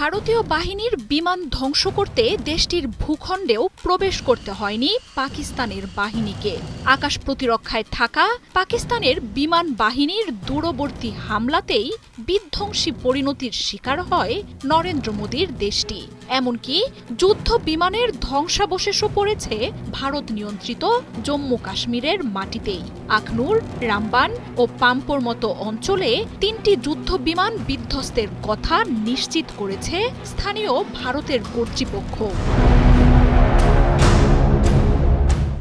ভারতীয় বাহিনীর বিমান ধ্বংস করতে দেশটির ভূখণ্ডেও প্রবেশ করতে হয়নি পাকিস্তানের বাহিনীকে। আকাশ প্রতিরক্ষায় থাকা পাকিস্তানের বিমান বাহিনীর দূরবর্তী হামলাতেই বিধ্বংসী পরিণতির শিকার হয় নরেন্দ্র মোদীর দেশটি। এমনকি যুদ্ধ বিমানের ধ্বংসাবশেষও পড়েছে ভারত নিয়ন্ত্রিত জম্মু কাশ্মীরের মাটিতেই। আখনুর, রামবান ও পাম্পোর মতো অঞ্চলে তিনটি যুদ্ধ বিমান বিধ্বস্তের কথা নিশ্চিত করেছে স্থানীয় ভারতের কর্তৃপক্ষ।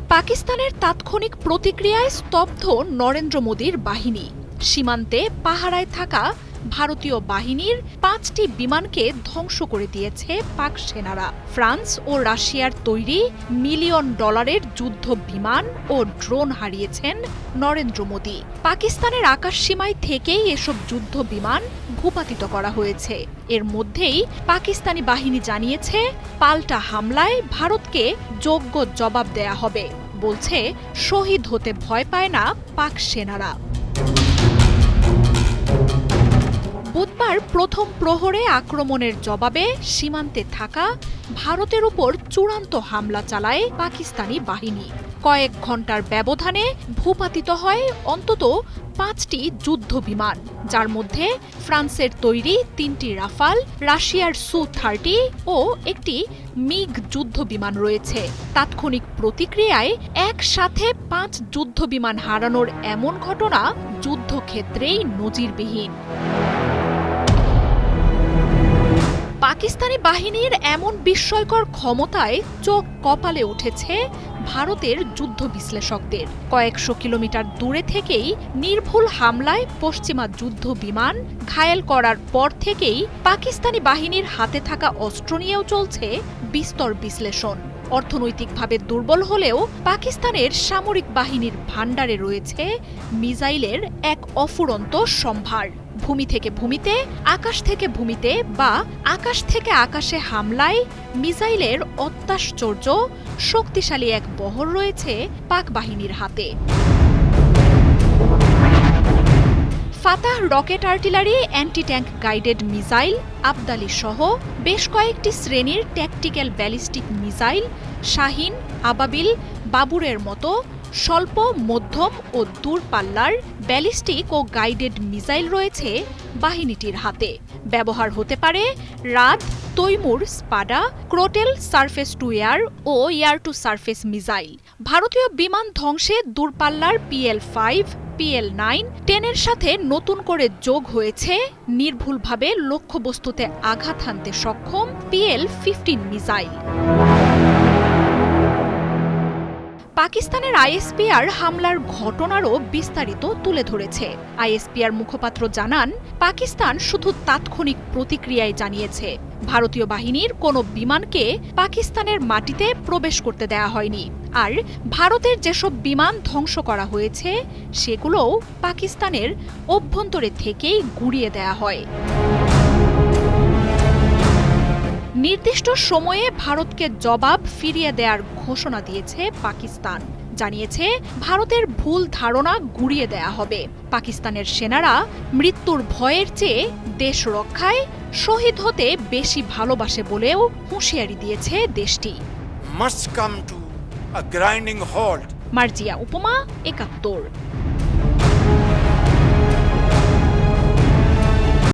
পাকিস্তানের তাৎক্ষণিক প্রতিক্রিয়ায় স্তব্ধ নরেন্দ্র মোদীর বাহিনী। সীমান্তে পাহারায় থাকা ভারতীয় বাহিনীর পাঁচটি বিমানকে ধ্বংস করে দিয়েছে পাক সেনারা। ফ্রান্স ও রাশিয়ার তৈরি মিলিয়ন ডলারের যুদ্ধ বিমান ও ড্রোন হারিয়েছেন নরেন্দ্র মোদী। পাকিস্তানের আকাশ সীমায় থেকেই এসব যুদ্ধ বিমান ভূপাতিত করা হয়েছে। এর মধ্যেই পাকিস্তানি বাহিনী জানিয়েছে, পাল্টা হামলায় ভারতকে যোগ্য জবাব দেয়া হবে। বলছে, শহীদ হতে ভয় পায় না পাক সেনারা। বুধবার প্রথম প্রহরে আক্রমণের জবাবে সীমান্তে থাকা ভারতের উপর চূড়ান্ত হামলা চালায় পাকিস্তানি বাহিনী। কয়েক ঘণ্টার ব্যবধানে ভূপাতিত হয় অন্তত পাঁচটি যুদ্ধ বিমান, যার মধ্যে ফ্রান্সের তৈরি তিনটি রাফাল, রাশিয়ার সু থার্টি ও একটি মিগ যুদ্ধ বিমান রয়েছে। তাৎক্ষণিক প্রতিক্রিয়ায় একসাথে পাঁচ যুদ্ধ বিমান হারানোর এমন ঘটনা যুদ্ধক্ষেত্রেই নজিরবিহীন। পাকিস্তানি বাহিনীর এমন বিস্ময়কর ক্ষমতায় চোখ কপালে উঠেছে ভারতের যুদ্ধ বিশ্লেষকদের। কয়েকশো কিলোমিটার দূরে থেকেই নির্ভুল হামলায় পশ্চিমা যুদ্ধ বিমান ঘায়েল করার পর থেকেই পাকিস্তানি বাহিনীর হাতে থাকা অস্ত্র নিয়েও চলছে বিস্তর বিশ্লেষণ। অর্থনৈতিকভাবে দুর্বল হলেও পাকিস্তানের সামরিক বাহিনীর ভাণ্ডারে রয়েছে মিসাইলের এক অফুরন্ত সম্ভার। ভূমি থেকে ভূমিতে, আকাশ থেকে ভূমিতে বা আকাশ থেকে আকাশে হামলায় মিসাইলের অত্যাশ্চর্য, শক্তিশালী এক বহর রয়েছে পাক বাহিনীর হাতে। Fatah rocket artillery anti tank guided missile, Abdali সহ বেশ কয়েকটি শ্রেণির ট্যাকটিক্যাল ব্যালিস্টিক মিসাইল, শাহিন, আবাবিল, বাবুরের মতো স্বল্প, মধ্যম ও দূরপাল্লার ব্যালিস্টিক ও গাইডেড মিসাইল রয়েছে বাহিনীটির হাতে। ব্যবহার হতে পারে Raad Taimur, Spada, Crotale, surface to air O air to surface missile. ভারতীয় বিমান ধ্বংসে দূরপাল্লার পিএল ফাইভ পিএল নাইন টেনের সাথে নতুন করে যোগ হয়েছে, নির্ভুলভাবে লক্ষ্যবস্তুতে আঘাত হানতে সক্ষম পিএল ফিফটিন মিসাইল। পাকিস্তানের আইএসপিআর হামলার ঘটনারও বিস্তারিত তুলে ধরেছে। আইএসপিআর মুখপাত্র জানান, পাকিস্তান শুধু তাৎক্ষণিক প্রতিক্রিয়ায় জানিয়েছে। ভারতীয় বাহিনীর কোনো বিমানকে পাকিস্তানের মাটিতে প্রবেশ করতে দেয়া হয়নি। আর ভারতের যেসব বিমান ধ্বংস করা হয়েছে, সেগুলোও পাকিস্তানের অভ্যন্তরে থেকেই গুড়িয়ে দেয়া হয়। নির্দিষ্ট সময়ে ভারতকে জবাব ফিরিয়ে দেওয়ার ঘোষণা দিয়েছে পাকিস্তান। জানিয়েছে ভারতের ভুল ধারণা গুড়িয়ে দেয়া হবে। পাকিস্তানের সেনারা মৃত্যুর ভয়ের চেয়ে দেশ রক্ষায় শহীদ হতে বেশি ভালোবাসে বলেও হুঁশিয়ারি দিয়েছে দেশটি। মার্জিয়া উপমা একাত্তর।